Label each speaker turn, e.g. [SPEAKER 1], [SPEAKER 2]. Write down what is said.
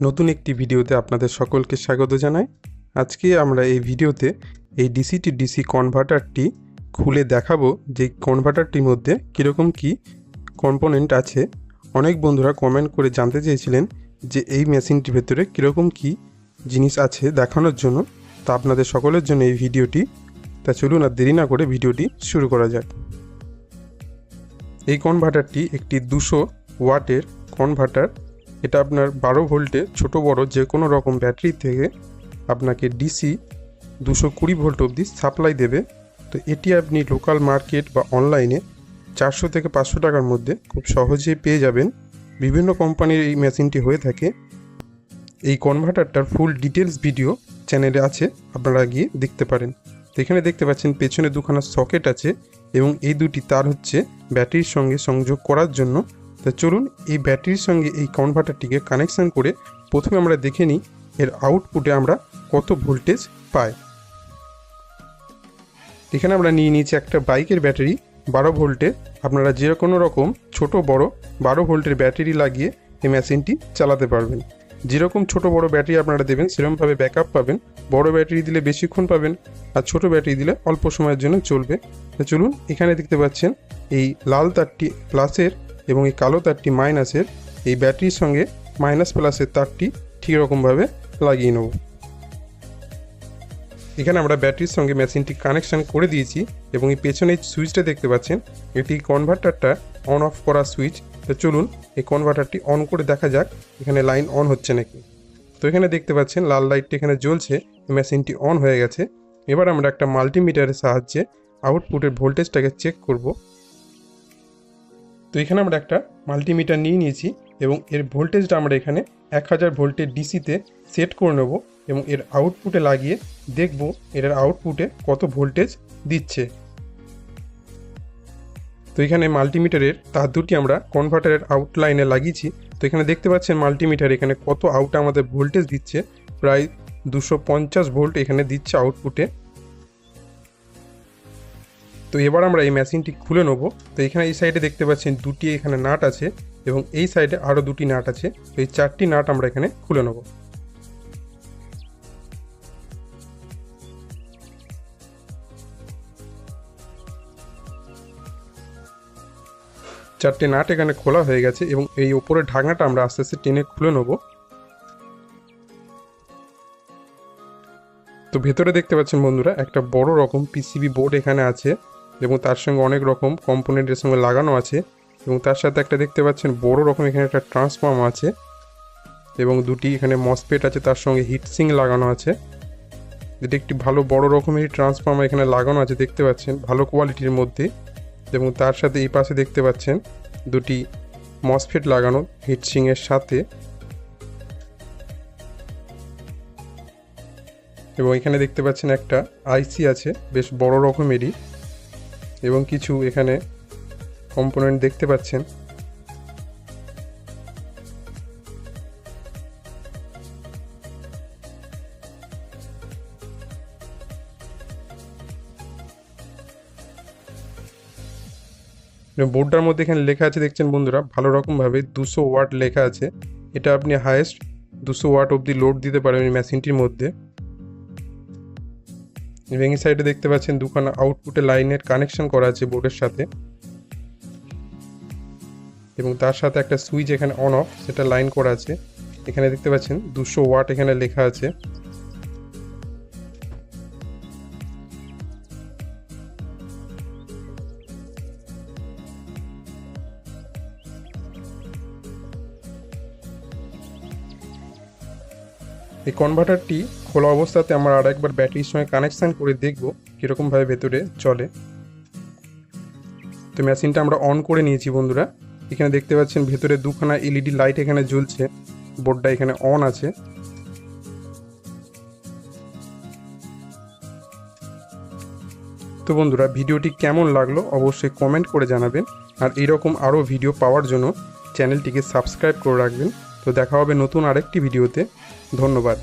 [SPEAKER 1] নতুন একটি ভিডিওতে আপনাদের সকলকে স্বাগত জানাই। আজকে আমরা এই ভিডিওতে এই ডিসি টু ডিসি কনভার্টারটি খুলে দেখাবো যে কনভার্টারটির মধ্যে কীরকম কি কম্পোনেন্ট আছে। অনেক বন্ধুরা কমেন্ট করে জানতে চেয়েছিলেন যে এই মেশিনটির ভেতরে কীরকম কি জিনিস আছে দেখানোর জন্য। তা আপনাদের সকলের জন্য এই ভিডিওটি। তা চলুন আর দেরি না করে ভিডিওটি শুরু করা যাক। এই কনভার্টারটি একটি দুশো ওয়াটের কনভার্টার এটা আপনার বারো ভোল্টে ছোট বড় যে কোনো রকম ব্যাটারি থেকে আপনাকে ডিসি দুশো কুড়ি ভোল্ট অবধি সাপ্লাই দেবে। তো এটি আপনি লোকাল মার্কেট বা অনলাইনে চারশো থেকে পাঁচশো টাকার মধ্যে খুব সহজেই পেয়ে যাবেন। বিভিন্ন কোম্পানির এই মেশিনটি হয়ে থাকে। এই কনভার্টারটার ফুল ডিটেলস ভিডিও চ্যানেলে আছে, আপনারা গিয়ে দেখতে পারেন। তো এখানে দেখতে পাচ্ছেন পেছনে দুখানা সকেট আছে এবং এই দুটি তার হচ্ছে ব্যাটারির সঙ্গে সংযোগ করার জন্য তা চলুন এই ব্যাটারির সঙ্গে এই কনভার্টারটিকে কানেকশন করে প্রথমে আমরা দেখে নিই এর আউটপুটে আমরা কত ভোল্টেজ পাই। এখানে আমরা নিয়ে নিয়েছি একটা বাইকের ব্যাটারি, বারো ভোল্টে। আপনারা যে কোনো রকম ছোট, বড় বারো ভোল্টের ব্যাটারি লাগিয়ে এই মেশিনটি চালাতে পারবেন। যেরকম ছোট, বড় ব্যাটারি আপনারা দেবেন, সেরকমভাবে ব্যাকআপ পাবেন। বড় ব্যাটারি দিলে বেশিক্ষণ পাবেন আর ছোট ব্যাটারি দিলে অল্প সময়ের জন্য চলবে। তো চলুন এখানে দেখতে পাচ্ছেন এই লাল তারটি প্লাসের এবং এই কালো তারটি মাইনাসের এই ব্যাটারির সঙ্গে মাইনাস প্লাসের তারটি ঠিক রকমভাবে লাগিয়ে নেব। এখানে আমরা ব্যাটারির সঙ্গে মেশিনটি কানেকশন করে দিয়েছি এবং এই পেছনে এই সুইচটা দেখতে পাচ্ছেন। এটি কনভার্টারটা অন অফ করা সুইচ। তো চলুন এই কনভার্টারটি অন করে দেখা যাক এখানে লাইন অন হচ্ছে নাকি। তো এখানে দেখতে পাচ্ছেন লাল লাইটটি এখানে জ্বলছে, মেশিনটি অন হয়ে গেছে। এবার আমরা একটা মাল্টিমিটারের সাহায্যে আউটপুটের ভোল্টেজটাকে চেক করব। তো এখানে আমরা একটা মাল্টিমিটার নিয়ে নিয়েছি এবং এর ভোল্টেজটা আমরা এখানে এক হাজার ভোল্টের ডিসিতে সেট করে নেব এবং এর আউটপুটে লাগিয়ে দেখব এর আউটপুটে কত ভোল্টেজ দিচ্ছে। তো এখানে মাল্টিমিটারের তার দুটি আমরা কনভার্টারের আউটলাইনে লাগিয়েছি। তো এখানে দেখতে পাচ্ছেন মাল্টিমিটার এখানে কত আউট আমাদের ভোল্টেজ দিচ্ছে। প্রায় দুশো ভোল্ট এখানে দিচ্ছে আউটপুটে তো এবার আমরা এই মেশিনটি খুলে নেব। তো এখানে এই সাইডে দেখতে পাচ্ছেন দুটি এখানে নাট আছে এবং এই সাইডে আরও দুটি নাট আছে। তো এই চারটি নাট আমরা এখানে খুলে নেব। চারটে নাট এখানে খোলা হয়ে গেছে এবং এই ওপরের ঢাকনাটা আমরা আস্তে আস্তে টেনে খুলে নেব। তো ভেতরে দেখতে পাচ্ছেন বন্ধুরা, একটা বড় রকম পিসিবি বোর্ড এখানে আছে। এবং তার সঙ্গে অনেক রকম কম্পোনেন্টের সঙ্গে লাগানো আছে এবং তার সাথে একটা দেখতে পাচ্ছেন বড় রকম এখানে একটা ট্রান্সফর্ম আছে এবং দুটি এখানে মসপেট আছে, তার সঙ্গে হিটসিং লাগানো আছে। যেটি একটি ভালো বড় রকমের ট্রান্সফর্মার এখানে লাগানো আছে দেখতে পাচ্ছেন, ভালো কোয়ালিটির মধ্যে। এবং তার সাথে এই পাশে দেখতে পাচ্ছেন দুটি মসফেট লাগানো হিটসিংয়ের সাথে। এবং এখানে দেখতে পাচ্ছেন একটা আইসি আছে, বেশ বড় রকমেরই। এবং কিছু এখানে কম্পোনেন্ট দেখতে পাচ্ছেন। বোর্ডটার মধ্যে এখানে লেখা আছে, দেখছেন বন্ধুরা, ভালো রকমভাবে দুশো ওয়াট লেখা আছে। এটা আপনি হায়েস্ট দুশো ওয়াট অবধি লোড দিতে পারেন এই মেশিনটির মধ্যে। এই সাইডে দেখতে পাচ্ছেন দুখানা আউটপুটে লাইনের কানেকশন করা আছে বোর্ডের সাথে। এবং তার সাথে একটা সুইচ এখানে অন অফ সেটা লাইন করা আছে। এখানে দেখতে পাচ্ছেন দুশো ওয়াট এখানে লেখা আছে। এই কনভার্টারটি খোলা অবস্থাতে আমরা আর একবার ব্যাটারির সঙ্গে কানেকশান করে দেখব কীরকমভাবে ভেতরে চলে। তো মেশিনটা আমরা অন করে নিয়েছি বন্ধুরা। এখানে দেখতে পাচ্ছেন ভেতরে দুখানা এলইডি লাইট এখানে জ্বলছে। বোর্ডটা এখানে অন আছে। তো বন্ধুরা, ভিডিওটি কেমন লাগল অবশ্যই কমেন্ট করে জানাবেন। আর এরকম আরও ভিডিও পাওয়ার জন্য চ্যানেলটিকে সাবস্ক্রাইব করে রাখবেন। তো দেখা হবে নতুন আরেকটি ভিডিওতে ধন্যবাদ।